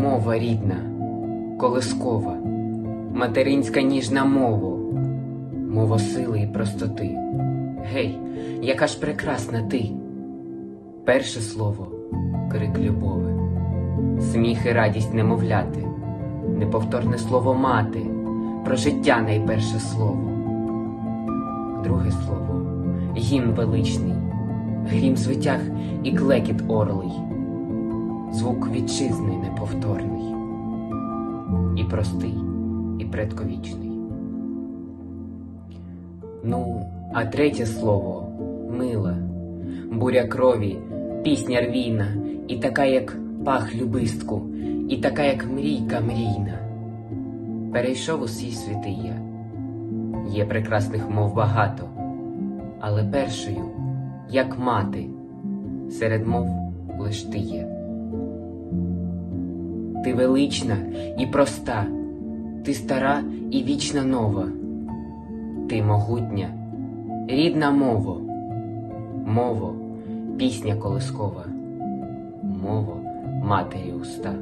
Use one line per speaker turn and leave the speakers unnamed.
Мова рідна, колискова, материнська ніжна мова, мова сили і простоти. Гей, яка ж прекрасна ти! Перше слово крик любови, сміх і радість немовляти, неповторне слово мати, про життя найперше слово. Друге слово гімн величний, грім звитяг і клекіт орлий, звук вітчизни неповторний, і простий, і предковічний. Ну, а третє слово мила, буря крові, пісня рвійна, і така, як пах любистку, і така, як мрійка мрійна. Перейшов усі світи я. Є прекрасних мов багато, але першою, як мати, серед мов лиш ти є. Ти велична і проста, ти стара і вічна нова, ти могутня, рідна мово, мово, пісня колискова, мово. Матері уста.